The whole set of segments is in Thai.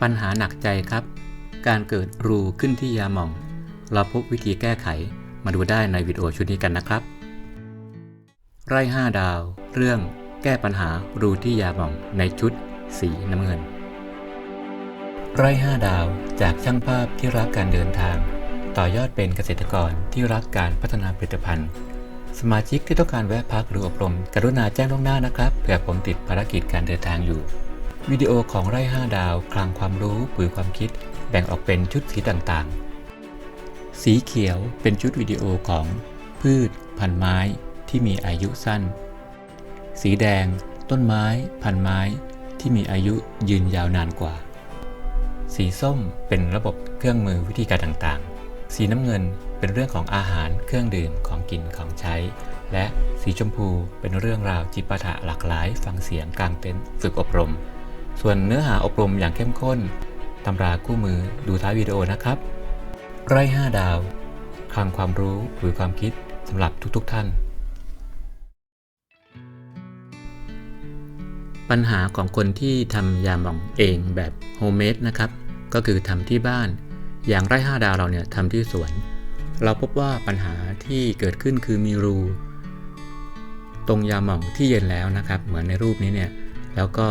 ปัญหาหนักใจครับ การเกิดรูขึ้นที่ยาหม่อง เราพบวิธีแก้ไขมาดูได้ในวิดีโอชุดนี้กันนะครับ ไร่ 5 ดาว เรื่องแก้ปัญหารูที่ยาหม่องในชุดสีน้ำเงิน ไร่ 5 ดาวจากช่างภาพที่รักการเดินทาง ต่อยอดเป็นเกษตรกรที่รักการพัฒนาผลิตภัณฑ์สมาชิกที่ต้องการแวะพักหรืออบรม กรุณาแจ้งล่วงหน้านะครับเผื่อผมติดภารกิจการเดินทางอยู่ วิดีโอของไร่ 5 ดาว คลังความรู้ปุ๋ยความคิด แบ่งออกเป็นชุดสีต่างๆ สีเขียวเป็นชุดวิดีโอของพืช พันไม้ที่มีอายุสั้น สีแดง ต้นไม้ พันไม้ที่มีอายุยืนยาวนานกว่า สีส้มเป็นระบบเครื่องมือวิธีการต่างๆ สีน้ำเงินเป็นเรื่องของอาหารเครื่องดื่มของกินของใช้ และสีชมพูเป็นเรื่องราวจิปาถะหลากหลาย ฟังเสียงกลางเต็นท์ฝึกอบรม ส่วนเนื้อหาอบรมอย่างเข้มข้น ตำราคู่มือดูท้ายวิดีโอนะครับ ไร่5ดาว คลังความรู้หรือความคิดสำหรับทุกๆทท่าน ปัญหาของคนที่ทำยาหม่องเองแบบโฮมเมดนะครับ ก็คือทำที่บ้าน อย่างไร่5ดาวเราเนี่ยทำที่สวน เราพบว่าปัญหาที่เกิดขึ้นคือมีรู ตรงยาหม่องที่เย็นแล้วนะครับ เหมือนในรูปนี้เนี่ย แล้วก็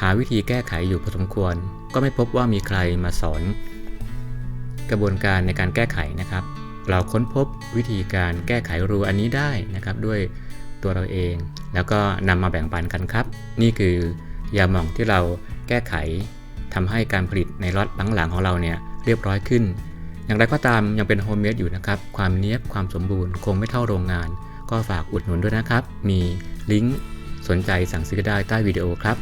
หาวิธีแก้ไขอยู่พอสมควร ก็ไม่พบว่ามีใครมาสอน กระบวนการในการแก้ไขนะครับ เราค้นพบวิธีการแก้ไขรูอันนี้ได้นะครับ ด้วยตัวเราเอง แล้วก็นำมาแบ่งปันกันครับ นี่คือยาหม่องที่เราแก้ไขทำให้การผลิตในล็อตหลังๆของเราเนี่ยเรียบร้อยขึ้น อย่างไรก็ตามยังเป็นโฮมเมดอยู่นะครับ ความเนี้ยบความสมบูรณ์คงไม่เท่าโรงงาน ก็ฝากอุดหนุนด้วยนะครับ มีลิงก์สนใจสั่งซื้อได้ใต้วิดีโอครับ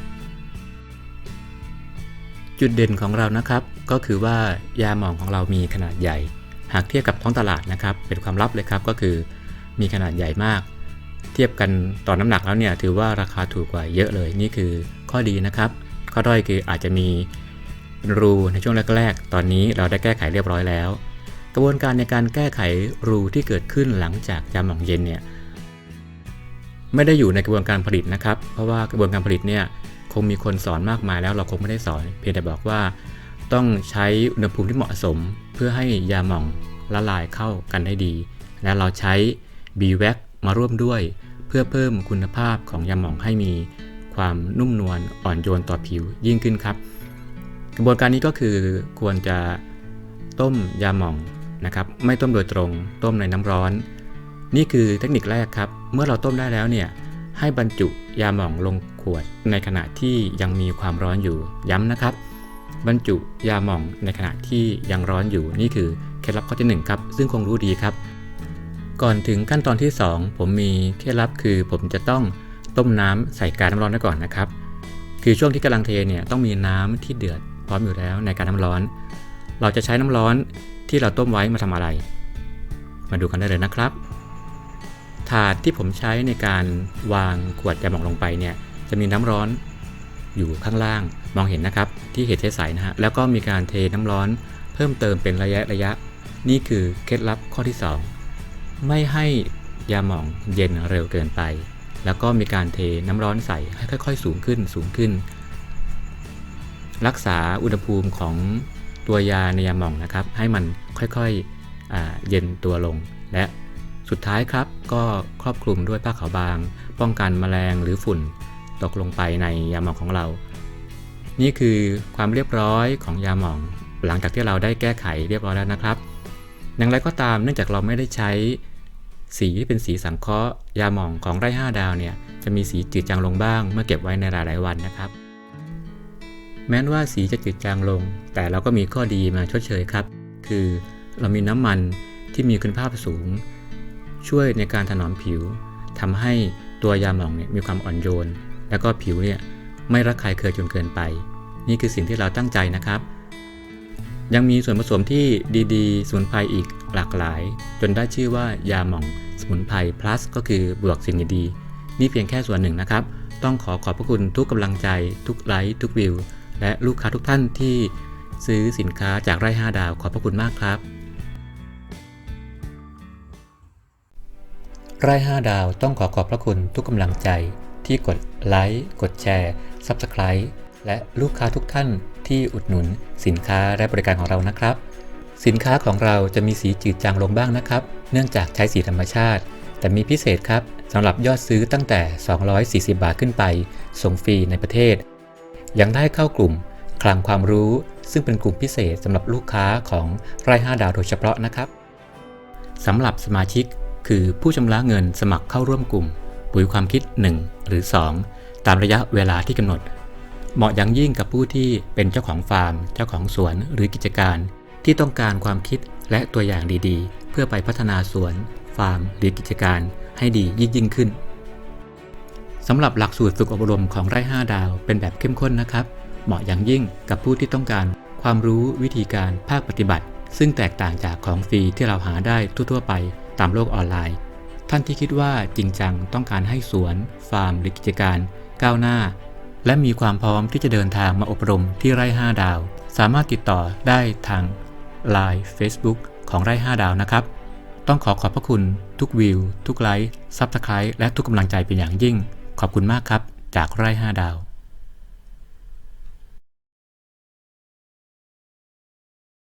จุดเด่นของเรานะครับ ก็คือว่ายาหมองของเรามีขนาดใหญ่ หากเทียบกับท้องตลาดนะครับ เป็นความลับเลยครับก็คือมีขนาดใหญ่มาก เทียบกันต่อน้ำหนักแล้วเนี่ยถือว่าราคาถูกกว่าเยอะเลยนี่คือข้อดีนะครับ ข้อด้อยคืออาจจะมีรูในช่วงแรกๆ ตอนนี้เราได้แก้ไขเรียบร้อยแล้ว กระบวนการในการแก้ไขรูที่เกิดขึ้นหลังจากยาหม่องเย็นเนี่ยไม่ได้อยู่ในกระบวนการผลิตนะครับ เพราะว่ากระบวนการผลิตเนี่ย คงมีคนสอนมากมายแล้วเราคงไม่ได้สอน เพียงแต่บอกว่า ต้องใช้อุณหภูมิที่เหมาะสม เพื่อให้ยาหม่องละลายเข้ากันได้ดี และเราใช้ b w a c มาร่วมด้วย เพื่อเพิ่มคุณภาพของยาหม่องให้มีความนุ่มนวลอ่อนโยนต่อผิวยิ่งขึ้นครับ กระบวนการนี้ก็คือควรจะต้มยาหม่องนะครับไม่ต้มโดยตรง ต้มในน้ำร้อน นี่คือเทคนิคแรกครับ เมื่อเราต้มได้แล้วเนี่ย ให้บรรจุยาหม่องลงขวดในขณะที่ยังมีความร้อนอยู่ย้ำนะครับ บรรจุยาหม่องในขณะที่ยังร้อนอยู่นี่คือเคล็ดลับข้อที่1ครับซึ่งคงรู้ดีครับ ก่อนถึงขั้นตอนที่ 2 ผมมีเคล็ดลับคือ ผมจะต้องต้มน้ำใส่กาน้ำร้อนไว้ก่อนนะครับ คือช่วงที่กำลังเทเนี่ยต้องมีน้ำที่เดือดพร้อมอยู่แล้วในการน้ำร้อน เราจะใช้น้ำร้อนที่เราต้มไว้มาทำอะไร มาดูกันได้เลยนะครับ ถาดที่ผมใช้ในการวางขวดยาหมองลงไปเนี่ยจะมีน้ำร้อนอยู่ข้างล่างมองเห็นนะครับ ที่เห็นใสนะฮะแล้วก็มีการเทน้ำร้อน เพิ่มเติมเป็นระยะระยะ นี่คือเคล็ดลับข้อที่ 2 ไม่ให้ยาหมองเย็นเร็วเกินไป แล้วก็มีการเทน้ำร้อนใส่ให้ค่อย ๆ สูงขึ้นสูงขึ้น รักษาอุณหภูมิของตัวยาในยาหมองนะครับ ให้มันค่อยๆเย็นตัวลงและสุดท้ายครับ ก็ครอบคลุมด้วยผ้าขาวบาง ป้องกันแมลงหรือฝุ่นตกลงไปในยาหม่องของเรา นี่คือความเรียบร้อยของยาหม่อง หลังจากที่เราได้แก้ไขเรียบร้อยแล้วนะครับอย่างไรก็ตามเนื่องจากเราไม่ได้ใช้สีที่เป็นสีสังเคราะห์ยาหม่องของไร่5ดาวเนี่ยจะมีสีจืดจางลงบ้าง เมื่อเก็บไว้ในหลายๆวันนะครับ แม้ว่าสีจะจืดจางลง แต่เราก็มีข้อดีมาชดเชยครับ คือเรามีน้ำมันที่มีคุณภาพสูง ช่วยในการถนอมผิวทำให้ตัวยาหม่องเนี่ยมีความอ่อนโยน แล้วก็ผิวเนี่ยไม่ระคายเคืองจนเกินไป นี่คือสิ่งที่เราตั้งใจนะครับ ยังมีส่วนผสมที่ดีๆสมุนไพรอีกหลากหลาย จนได้ชื่อว่ายาหม่องสมุนไพร plus ก็คือบวกสิ่งดีๆนี่เพียงแค่ส่วนหนึ่งนะครับ ต้องขอขอบพระคุณทุกกำลังใจ ทุกไลค์ทุกวิว และลูกค้าทุกท่านที่ซื้อสินค้าจากไร่5ดาวขอบพระคุณมากครับ ไร่5ดาวต้องขอขอบพระคุณทุกกำลังใจ ที่กดไลค์ กดแชร์ Subscribe และลูกค้าทุกท่านที่อุดหนุนสินค้าและบริการของเรานะครับ สินค้าของเราจะมีสีจืดจางลงบ้างนะครับ เนื่องจากใช้สีธรรมชาติ แต่มีพิเศษครับสำหรับยอดซื้อตั้งแต่ 240 บาทขึ้นไป ส่งฟรีในประเทศ ยังได้เข้ากลุ่มคลังความรู้ซึ่งเป็นกลุ่มพิเศษสำหรับลูกค้าของไร่5ดาวโดยเฉพาะนะครับสำหรับสมาชิก คือผู้ชำระเงินสมัครเข้าร่วมกลุ่ม ปุ๋ยความคิด 1 หรือ 2 ตามระยะเวลาที่กำหนด เหมาะอย่างยิ่งกับผู้ที่เป็นเจ้าของฟาร์ม เจ้าของสวนหรือกิจการ ที่ต้องการความคิดและตัวอย่างดีๆ เพื่อไปพัฒนาสวน ฟาร์ม หรือกิจการให้ดียิ่งยิ่งขึ้นสำหรับหลักสูตรฝึกอบรมของไร่5ดาวเป็นแบบเข้มข้นนะครับ เหมาะอย่างยิ่งกับผู้ที่ต้องการความรู้วิธีการภาคปฏิบัติ ซึ่งแตกต่างจากของฟรีที่เราหาได้ทั่วๆไป ตามโลกออนไลน์ ท่านที่คิดว่าจริงจังต้องการให้สวน ฟาร์ม หรือกิจการก้าวหน้า และมีความพร้อมที่จะเดินทางมาอบรมที่ไร่ 5 ดาว สามารถติดต่อได้ทาง Line Facebook ของไร่ 5 ดาวนะครับ ต้องขอขอบพระคุณทุกวิว ทุกไลค์ซับสไครต์และทุกกำลังใจเป็นอย่างยิ่ง ขอบคุณมากครับ จากไร่ 5 ดาว